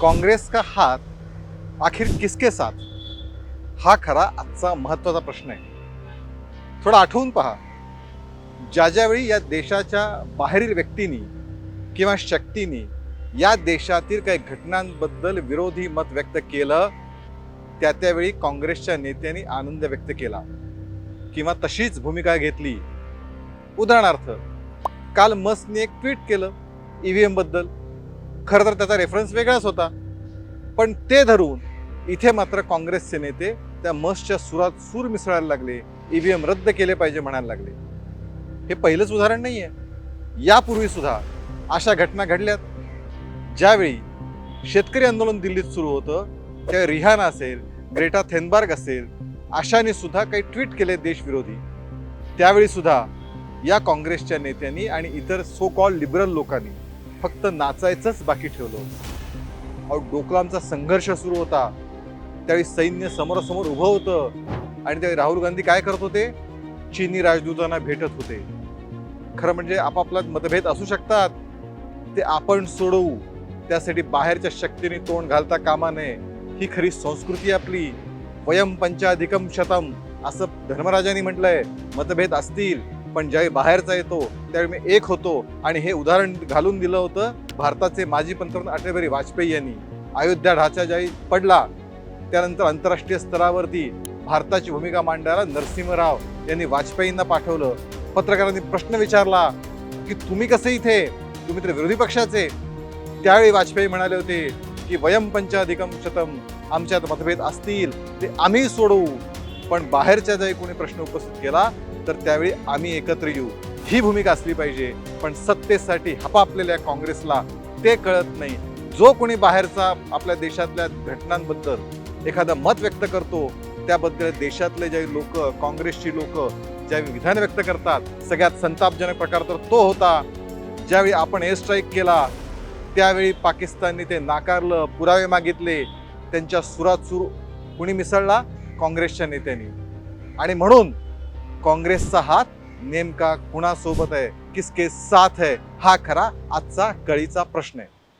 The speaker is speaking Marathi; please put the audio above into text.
काँग्रेस का हात आखिर किसके साथ? हा खरा आजचा महत्त्वाचा प्रश्न आहे. थोडा आठवून पहा. ज्या ज्यावेळी या देशाच्या बाहेरील व्यक्तींनी किंवा शक्तींनी या देशातील काही घटनांबद्दल विरोधी मत व्यक्त केलं त्या त्यावेळी काँग्रेसच्या नेत्यांनी आनंद व्यक्त केला. किंवा तशीच भूमिका घेतली. उदाहरणार्थ काल मस्कने एक ट्विट केलं ईव्हीएमबद्दल. खरं तर त्याचा रेफरन्स वेगळाच होता. पण ते धरून इथे मात्र काँग्रेसचे नेते त्या मसच्या सुरात सूर मिसळायला लागले. ईव्हीएम रद्द केले पाहिजे म्हणायला लागले. हे पहिलंच उदाहरण नाही आहे यापूर्वी सुद्धा अशा घटना घडल्यात. ज्यावेळी शेतकरी आंदोलन दिल्लीत सुरू होतं त्या रिहाना असेल ग्रेटा थेनबार्ग असेल अशाने सुद्धा काही ट्विट केले देशविरोधी. त्यावेळी सुद्धा या काँग्रेसच्या नेत्यांनी आणि इतर सो कॉल लिबरल लोकांनी फक्त नाचायचंच बाकी ठेवलं होतं. अहो डोकलामचा संघर्ष सुरू होता. त्यावेळी सैन्य समोरासमोर उभं होतं. आणि त्यावेळी राहुल गांधी काय करत होते? चीनी राजदूतांना भेटत होते. खरं म्हणजे आपापल्यात मतभेद असू शकतात. ते आपण सोडवू. त्यासाठी बाहेरच्या शक्तीने तोंड घालता कामा नये. ही खरी संस्कृती आपली. वयम पंचाधिकम शतम असं धर्मराजांनी म्हटलंय. मतभेद असतील. पण ज्यावेळी बाहेरचा येतो त्यावेळी मी एक होतो. आणि हे उदाहरण घालून दिलं होतं भारताचे माजी पंतप्रधान अटल बिहारी वाजपेयी यांनी. अयोध्या ढाचा ज्यावेळी पडला त्यानंतर आंतरराष्ट्रीय स्तरावरती भारताची भूमिका मांडायला नरसिंहराव यांनी वाजपेयींना पाठवलं. पत्रकारांनी प्रश्न विचारला की तुम्ही कसे इथे? तुम्ही तर विरोधी पक्षाचे. त्यावेळी वाजपेयी म्हणाले होते की वयम पंचाधिकम शतम आमच्यात मतभेद असतील ते आम्ही सोडवू. पण बाहेरच्या जरी कोणी प्रश्न उपस्थित केला तर त्यावेळी आम्ही एकत्र येऊ. ही भूमिका असली पाहिजे पण सत्तेसाठी हपापलेल्या काँग्रेसला ते कळत नाही. जो कोणी बाहेरचा आपल्या देशातल्या घटनांबद्दल एखादं मत व्यक्त करतो त्याबद्दल देशातले जे लोक काँग्रेसची लोक ज्यावेळी विधान व्यक्त करतात सगळ्यात संतापजनक प्रकार तर तो होता. ज्यावेळी आपण एअर स्ट्राईक केला त्यावेळी पाकिस्तानने ते नाकारलं पुरावे मागितले त्यांच्या सुरात सुर कुणी मिसळला? काँग्रेसच्या नेत्यांनी. आणि म्हणून काँग्रेसचा हात नेमका कुणासोबत आहे? किसके साथ आहे? हा खरा आजचा कळीचा प्रश्न आहे.